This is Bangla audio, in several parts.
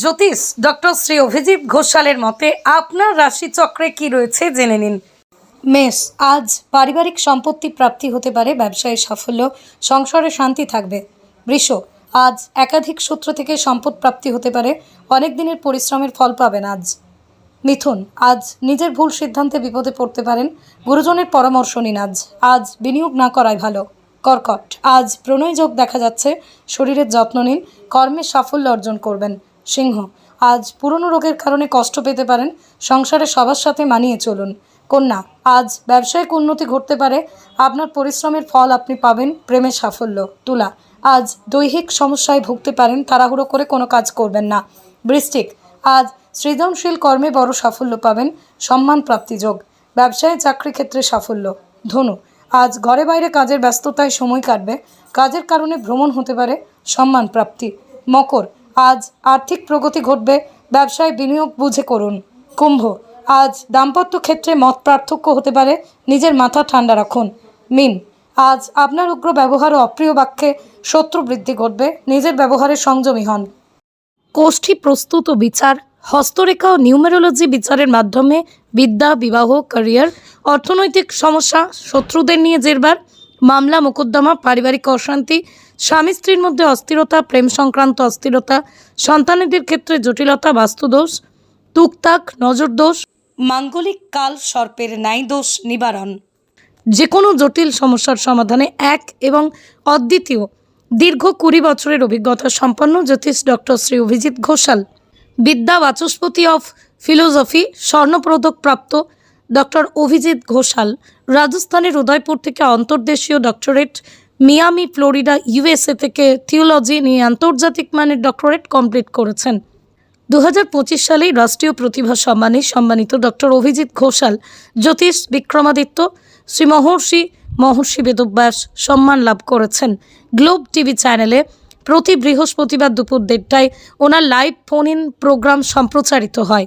জ্যোতিষ ডক্টর শ্রী অভিজিৎ ঘোষালের মতে আপনার রাশিচক্রে কি রয়েছে জেনে নিন। মেষ, আজ পারিবারিক সম্পত্তি প্রাপ্তি হতে পারে, ব্যবসায় সাফল্য, সংসারে শান্তি থাকবে। বৃষ, আজ একাধিক সূত্র থেকে সম্পদ প্রাপ্তি হতে পারে, অনেক দিনের পরিশ্রমের ফল পাবেন আজ। মিথুন, আজ নিজের ভুল সিদ্ধান্তে বিপদে পড়তে পারেন, গুরুজনের পরামর্শ নিন আজ আজ বিনিয়োগ না করাই ভালো। কর্কট, আজ প্রণয় যোগ দেখা যাচ্ছে, শরীরের যত্ন নিন, কর্মে সাফল্য অর্জন করবেন। সিংহ, আজ পুরনো রোগের কারণে কষ্ট পেতে পারেন, সংসারে সবার সাথে মানিয়ে চলুন। কন্যা, আজ ব্যবসায়িক উন্নতি ঘটতে পারে, আপনার পরিশ্রমের ফল আপনি পাবেন প্রেমে সাফল্য। তুলা, আজ দৈহিক সমস্যায় ভুগতে পারেন, তাড়াহুড়ো করে কোনো কাজ করবেন না। বৃষ্টিক আজ সৃজনশীল কর্মে বড় সাফল্য পাবেন, সম্মান প্রাপ্তি যোগ, ব্যবসায় চাকরি ক্ষেত্রে সাফল্য। ধনু, আজ ঘরে বাইরে কাজের ব্যস্ততায় সময় কাটবে, কাজের কারণে ভ্রমণ হতে পারে, সম্মান প্রাপ্তি। মকর আজ আর্থিক প্রগতি ঘটবে, ব্যবসায় বিনিয়োগ বুঝে করুন। কুম্ভ, আজ দাম্পত্য ক্ষেত্রে মত পার্থক্য হতে পারে, নিজের মাথা ঠান্ডা রাখুন। মিন, আজ আপনার উগ্র ব্যবহার ও অপ্রিয় বাক্যে শত্রু বৃদ্ধি ঘটবে, নিজের ব্যবহারে সংযমী হন। কোষ্ঠী প্রস্তুত ও বিচার, হস্তরেখা ও নিউমেরোলজি বিচারের মাধ্যমে বিদ্যা, বিবাহ, ক্যারিয়ার, অর্থনৈতিক সমস্যা শত্রুদের নিয়ে জেরবার, মামলা, মোকদ্দমা, পারিবারিক অশান্তি স্বামী স্ত্রীর মধ্যে অস্থিরতা, প্রেম সংক্রান্ত অস্থিরতা, সন্তানেদের ক্ষেত্রে জটিলতা, বাস্তুদোষ, তুকতাক, নজরদোষ, মাঙ্গলিক কাল, সর্পের ন্যায় দোষ, নিবারণ। যে কোনো জটিল সমস্যার সমাধানে এক এবং অদ্বিতীয় দীর্ঘ কুড়ি বছরের অভিজ্ঞতা সম্পন্ন জ্যোতিষ ডক্টর শ্রী অভিজিৎ ঘোষাল। বিদ্যা বাচস্পতি অফ ফিলোসফি, স্বর্ণপদক প্রাপ্ত ডক্টর অভিজিৎ ঘোষাল, রাজস্থানের উদয়পুর থেকে অন্তর্দেশীয় ডক্টরেট মিয়ামি, ফ্লোরিডা, ইউএসএ থেকে থিওলজি নিয়ে আন্তর্জাতিক মানের ডক্টরেট কমপ্লিট করেছেন। দু হাজার পঁচিশ সালেই রাষ্ট্রীয় প্রতিভা সম্মানে সম্মানিত ডক্টর অভিজিৎ ঘোষাল, জ্যোতিষ বিক্রমাদিত্য, শ্রী মহর্ষি মহর্ষি বেদব্যাস সম্মান লাভ করেছেন। গ্লোব টিভি চ্যানেলে প্রতি বৃহস্পতিবার দুপুর দেড়টায় ওনার লাইভ ফোন ইন প্রোগ্রাম সম্প্রচারিত হয়।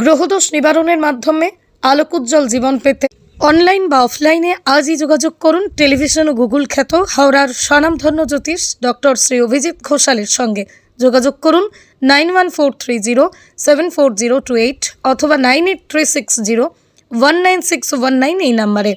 গ্রহদোষ নিবারণের মাধ্যমে আলোকোজ্জ্বল জীবন পেতে। অনলাইন বা অফলাইনে আজই যোগাযোগ করুন টেলিভিশন ও গুগল খ্যাত হাওড়ার স্বনামধন্য জ্যোতিষ ডক্টর শ্রী অভিজিৎ ঘোষালের সঙ্গে। যোগাযোগ করুন nine one four three zero seven four zero two eight অথবা nine eight three six zero one nine six one nine এই নাম্বারে।